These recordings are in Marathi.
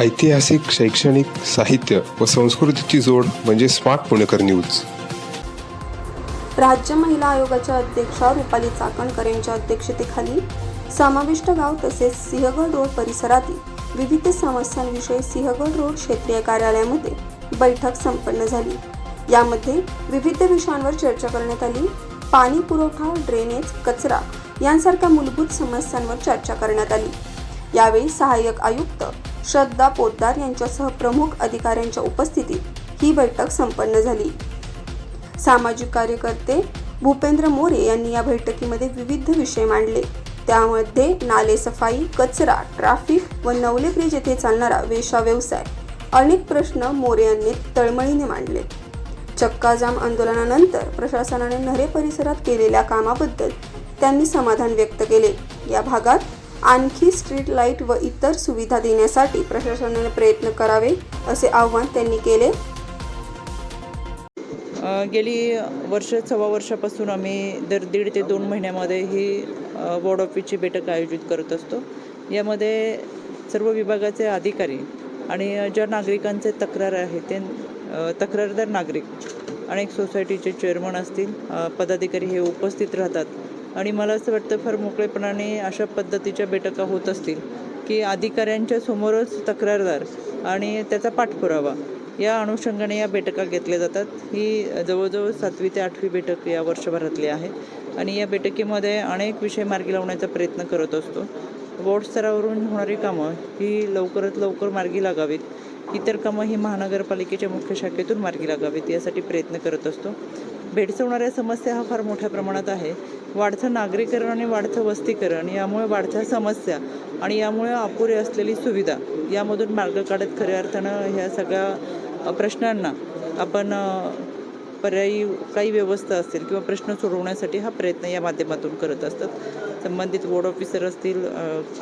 ऐतिहासिक शैक्षणिक साहित्य व संस्कृतीची जोड म्हणजे स्मार्ट पुणेकर न्यूज. राज्य महिला आयोगाच्या अध्यक्षा रुपाली चाकणकर यांच्या अध्यक्षतेखाली समाविष्ट गाव तसेच सिंहगड रोड परिसरातील विविध समस्यांविषयी सिंहगड रोड क्षेत्रीय कार्यालयामध्ये बैठक संपन्न झाली. यामध्ये विविध विषयांवर चर्चा करण्यात आली. पाणी पुरवठा ड्रेनेज कचरा यांसारख्या मूलभूत समस्यांवर चर्चा करण्यात आली. यावेळी सहाय्यक आयुक्त श्रद्धा पोद्दार यांच्यासह प्रमुख अधिकाऱ्यांच्या उपस्थितीत ही बैठक संपन्न झाली. सामाजिक कार्यकर्ते भूपेंद्र मोरे यांनी या बैठकीमध्ये विविध विषय मांडले. त्यामध्ये नाले सफाई कचरा ट्रॅफिक व नवले ब्रिज येथे चालणारा वेशा व्यवसाय अनेक प्रश्न मोरे यांनी तळमळीने मांडले. चक्काजाम आंदोलनानंतर प्रशासनाने नरे परिसरात केलेल्या कामाबद्दल त्यांनी समाधान व्यक्त केले. या भागात आणखी स्ट्रीट लाइट व इतर सुविधा देण्यासाठी प्रशासनाने प्रयत्न करावे असे आवाहन त्यांनी केले. गेली वर्ष सव्वा वर्षापासून आम्ही दर दीड ते दोन महिन्यामध्ये ही वॉर्ड ऑफिसची बैठक आयोजित करत असतो. यामध्ये सर्व विभागाचे अधिकारी आणि ज्या नागरिकांचे तक्रार आहे ते तक्रारदार नागरिक अनेक सोसायटीचे चेअरमन असतील पदाधिकारी हे उपस्थित राहतात. आणि मला असं वाटतं फार मोकळेपणाने अशा पद्धतीच्या बैठका होत असतील की अधिकाऱ्यांच्या समोरच तक्रारदार आणि त्याचा पाठपुरावा या अनुषंगाने या बैठका घेतल्या जातात. ही जवळजवळ सातवी ते आठवी बैठक या वर्षभरातली आहे आणि या बैठकीमध्ये अनेक विषय मार्गी लावण्याचा प्रयत्न करत असतो. वॉर्ड स्तरावरून होणारी कामं ही लवकरात लवकर मार्गी लागावीत. इतर कामं ही महानगरपालिकेच्या मुख्य शाखेतून मार्गी लागावीत यासाठी प्रयत्न करत असतो. भेडसवणाऱ्या समस्या हा फार मोठ्या प्रमाणात आहे. वाढतं नागरीकरण आणि वाढतं वस्तीकरण यामुळे वाढत्या समस्या आणि यामुळे अपुरी असलेली सुविधा यामधून मार्ग काढत खऱ्या अर्थानं ह्या सगळ्या प्रश्नांना आपण पर्यायी काही व्यवस्था असतील किंवा प्रश्न सोडवण्यासाठी हा प्रयत्न या माध्यमातून करत असतात. संबंधित बोर्ड ऑफिसर असतील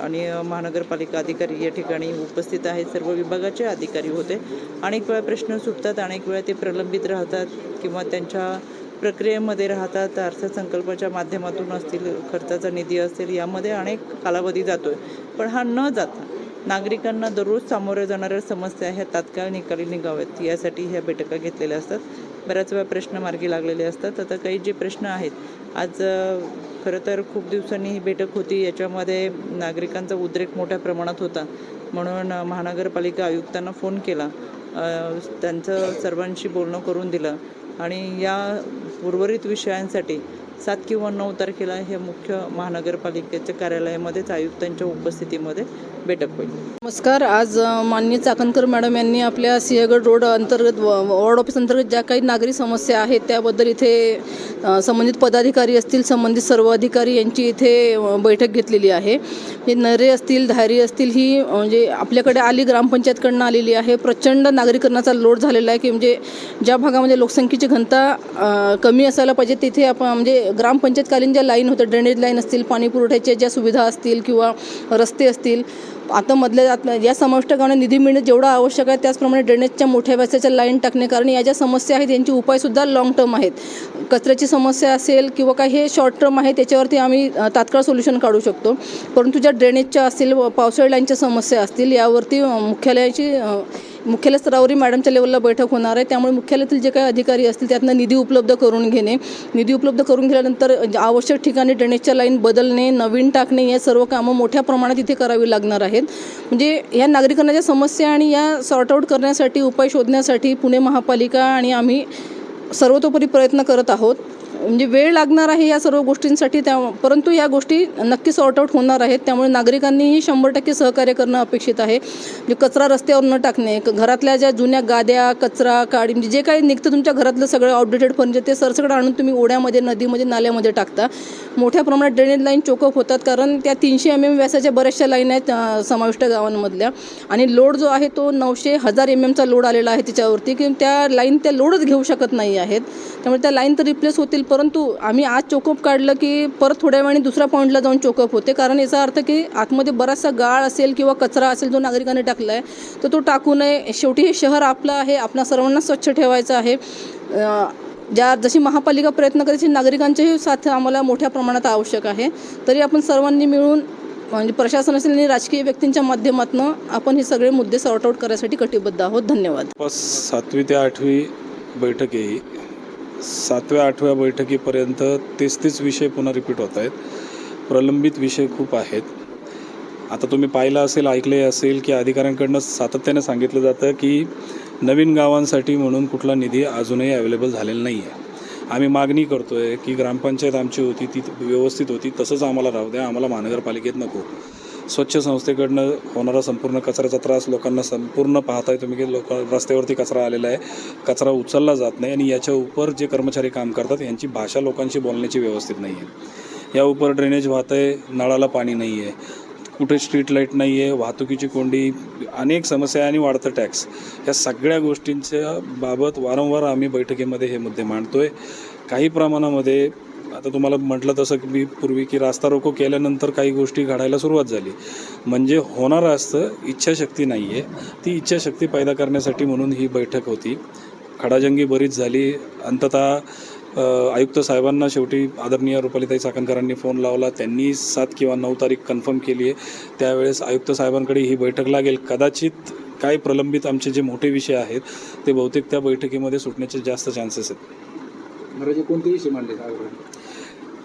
आणि महानगरपालिका अधिकारी या ठिकाणी उपस्थित आहेत. सर्व विभागाचे अधिकारी होते. अनेक वेळा प्रश्न सुटतात अनेक वेळा ते प्रलंबित राहतात किंवा त्यांच्या प्रक्रियेमध्ये राहतात अर्थसंकल्पाच्या माध्यमातून असतील खर्चाचा निधी असेल यामध्ये अनेक कालावधी जातो आहे पण हा न जाता नागरिकांना दररोज सामोऱ्या जाणाऱ्या समस्या ह्या तात्काळ निकाली निघाव्यात. यासाठी ह्या बैठका घेतलेल्या असतात. बऱ्याच वेळा प्रश्न मार्गी लागलेले असतात. आता काही जे प्रश्न आहेत आज खरं तर खूप दिवसांनी ही बैठक होती. याच्यामध्ये नागरिकांचा उद्रेक मोठ्या प्रमाणात होता. म्हणून महानगरपालिका आयुक्तांना फोन केला. त्यांचं सर्वांशी बोलणं करून दिलं. आणि या उर्वरित विषयांसाठी सात किंवा नऊ तारखेला हे मुख्य महानगरपालिकेच्या कार्यालयामध्येच आयुक्तांच्या उपस्थितीमध्ये बैठक होईल. नमस्कार आज माननीय चाकणकर मॅडम यांनी आपल्या सिंहगड रोड अंतर्गत व- वॉर्ड ऑफिस अंतर्गत ज्या काही नागरी समस्या आहेत त्याबद्दल इथे संबंधित पदाधिकारी असतील संबंधित सर्व अधिकारी यांची इथे बैठक घेतलेली आहे. हे नरे असतील धायरी असतील ही म्हणजे आपल्याकडे आली ग्रामपंचायतकडनं आलेली आहे. प्रचंड नागरीकरणाचा लोड झालेला आहे की म्हणजे ज्या भागामध्ये लोकसंख्येची घनता कमी असायला पाहिजे तिथे आपण म्हणजे ग्रामपंचायतकालीन ज्या लाईन होत्या ड्रेनेज लाईन असतील पाणी पुरवठ्याच्या ज्या सुविधा असतील किंवा रस्ते असतील आता मधल्या या समाविष्ट गावांना निधी मिळणं जेवढं आवश्यक आहे त्याचप्रमाणे ड्रेनेजच्या मोठ्या व्यासाच्या लाईन टाकणे कारण या ज्या समस्या आहेत यांची उपायसुद्धा लॉंग टर्म आहेत. कचऱ्याची समस्या असेल किंवा काही हे शॉर्ट टर्म आहे त्याच्यावरती आम्ही तात्काळ सोल्युशन काढू शकतो. परंतु ज्या ड्रेनेजच्या असतील व पावसाळी लाईनच्या समस्या असतील यावरती मुख्यालयाची मुख्यालय स्तरावरील मॅडमच्या लेवलला बैठक होणार आहे. त्यामुळे मुख्यालयातील जे काही अधिकारी असतील त्यातनं निधी उपलब्ध करून घेणे निधी उपलब्ध करून घेतल्यानंतर आवश्यक ठिकाणी ड्रेनेजच्या लाईन बदलणे नवीन टाकणे या सर्व कामं मोठ्या प्रमाणात इथे करावी लागणार आहेत. म्हणजे या नागरिकांना ज्या समस्या आणि या सॉर्ट आऊट करण्यासाठी उपाय शोधण्यासाठी पुणे महापालिका आणि आम्ही सर्वतोपरी प्रयत्न करत आहोत. म्हणजे वेळ लागणार आहे या सर्व गोष्टींसाठी त्या परंतु या गोष्टी नक्की सॉर्ट आउट होणार आहेत. त्यामुळे नागरिकांनीही शंभर टक्के सहकार्य करणं अपेक्षित आहे. म्हणजे कचरा रस्त्यावर न टाकणे घरातल्या ज्या जुन्या गाद्या कचरा काडी म्हणजे जे काही निघतं तुमच्या घरातलं सगळं आउटडेटेड फर्निचर ते सरसकट आणून तुम्ही ओढ्यामध्ये नदीमध्ये नाल्यामध्ये टाकता. मोठ्या प्रमाणात ड्रेनेज लाईन चोकअप होतात कारण त्या तीनशे एम एम व्यासाच्या बऱ्याचशा लाईन आहेत समाविष्ट गावांमधल्या. आणि लोड जो आहे तो नऊशे हजार एम एमचा लोड आलेला आहे त्याच्यावरती. की त्या लाईन त्या लोडच घेऊ शकत नाही आहेत. त्यामुळे त्या लाईन तर रिप्लेस होतील परंतु आम्ही आज चोकअप काढलं की परत थोड्या वेळाने दुसऱ्या पॉईंटला जाऊन चोकअप होते. कारण याचा अर्थ की आतमध्ये बराचसा गाळ असेल किंवा कचरा असेल जो नागरिकांनी टाकला आहे तर तो टाकू नये. शेवटी हे शहर आपलं आहे. आपणा सर्वांना स्वच्छ ठेवायचं आहे. ज्या जशी महापालिका प्रयत्न करायची नागरिकांचीही साथ आम्हाला मोठ्या प्रमाणात आवश्यक आहे. तरी आपण सर्वांनी मिळून म्हणजे प्रशासन असेल आणि राजकीय व्यक्तींच्या माध्यमातून आपण हे सगळे मुद्दे सॉर्ट आउट करायसाठी कटिबद्ध आहोत. धन्यवाद. सातवी ते आठवी बैठक आहे सातव्या आठव्या बैठकीपर्यंत तेच तेच विषय पुन्हा रिपीट होत आहेत. प्रलंबित विषय खूप आहेत. आता तुम्ही पाहिलं असेल ऐकले असेल की अधिकाऱ्यांकडनं सातत्याने सांगितलं जातं की नवीन गावांसाठी म्हणून कुठला निधी अजूनही अवेलेबल झालेला नाही आहे आम्ही मागणी करतो आहे की ग्रामपंचायत आमची होती ती व्यवस्थित होती तसंच आम्हाला राहू द्या आम्हाला महानगरपालिकेत नको. स्वच्छ संस्थेकडनं होणारा संपूर्ण कचऱ्याचा त्रास लोकांना संपूर्ण पाहताय तुम्ही की लोक रस्त्यावरती कचरा आलेला आहे कचरा उचलला जात नाही आणि याच्या उपर जे कर्मचारी काम करतात यांची भाषा लोकांशी बोलण्याची व्यवस्थित नाही आहे या उपर ड्रेनेज वाहत आहे नळाला पाणी नाही आहे कुठे स्ट्रीट लाइट नाही आहे वाहतुकीची कोंडी अनेक समस्या आणि वाढतं टॅक्स. या सगळ्या गोष्टींच्या बाबत वारंवार आम्ही बैठकीमध्ये हे मुद्दे मांडतो आहे काही प्रमाणामध्ये आता तुम्हाला म्हटलं तसं मी पूर्वी की रास्ता रोको केल्यानंतर काही गोष्टी घडायला सुरुवात झाली. म्हणजे होणारं असतं इच्छाशक्ती नाही आहे ती इच्छाशक्ती पैदा करण्यासाठी म्हणून ही बैठक होती. खडाजंगी बरीच झाली. अंततः आयुक्त साहेबांना शेवटी आदरणीय रुपालीताई चाकणकरांनी फोन लावला. त्यांनी सात किंवा नऊ तारीख कन्फर्म केली आहे. त्यावेळेस आयुक्त साहेबांकडे ही बैठक लागेल. कदाचित काय प्रलंबित आमचे जे मोठे विषय आहेत ते बहुतेक त्या बैठकीमध्ये सुटण्याचे जास्त चान्सेस आहेत. महाराज कोणते विषय मांडले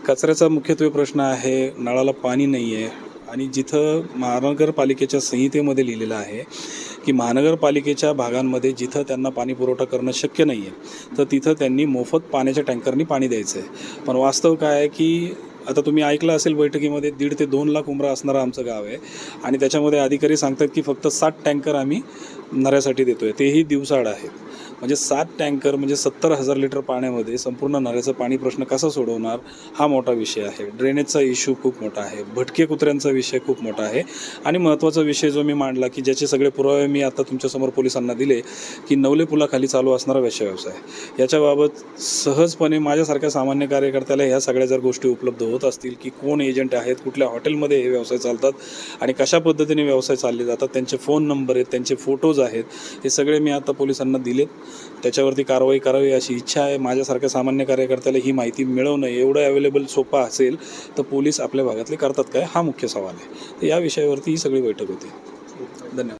कचऱ्याचा मुख्यत्वे प्रश्न आहे नळाला पाणी नाही आहे आणि जिथं महानगरपालिकेच्या संहितेमध्ये लिहिलेलं आहे की महानगरपालिकेच्या भागांमध्ये जिथं त्यांना पाणी पुरवठा करणं शक्य नाही आहे तर तिथं त्यांनी मोफत पाण्याच्या टँकरनी पाणी द्यायचं आहे पण वास्तव काय आहे की आता तुम्ही ऐकलं असेल बैठकीमध्ये दीड ते दोन लाख उमरा असणारं आमचं गाव आहे. आणि त्याच्यामध्ये अधिकारी सांगतात की फक्त सात टँकर आम्ही नऱ्यासाठी देतो आहे तेही दिवसाड आहेत. म्हणजे सात टँकर म्हणजे सत्तर हजार लिटर पाण्यामध्ये संपूर्ण नळ्याचं पाणी प्रश्न कसा सोडवणार हा मोठा विषय आहे. ड्रेनेजचा इश्यू खूप मोठा आहे. भटके कुत्र्यांचा विषय खूप मोठा आहे. आणि महत्त्वाचा विषय जो मी मांडला की ज्याचे सगळे पुरावे मी आता तुमच्यासमोर पोलिसांना दिले की नवले पुलाखाली चालू असणारा वेश्या व्यवसाय. याच्याबाबत सहजपणे माझ्यासारख्या सामान्य कार्यकर्त्याला ह्या सगळ्या जर गोष्टी उपलब्ध होत असतील की कोण एजंट आहेत कुठल्या हॉटेलमध्ये हे व्यवसाय चालतात आणि कशा पद्धतीने व्यवसाय चालले जातात त्यांचे फोन नंबर आहेत त्यांचे फोटोज आहेत हे सगळे मी आता पोलिसांना दिलेत. त्याच्यावरती कारवाई करावी अशी इच्छा आहे. माझ्यासारख्या सामान्य कार्यकर्त्याला ही माहिती मिळवणं एवढं अवेलेबल सोपं असेल तर पोलीस आपल्या भागातले करतात काय? हा मुख्य सवाल आहे. तर या विषयावरती ही सगळी बैठक होती.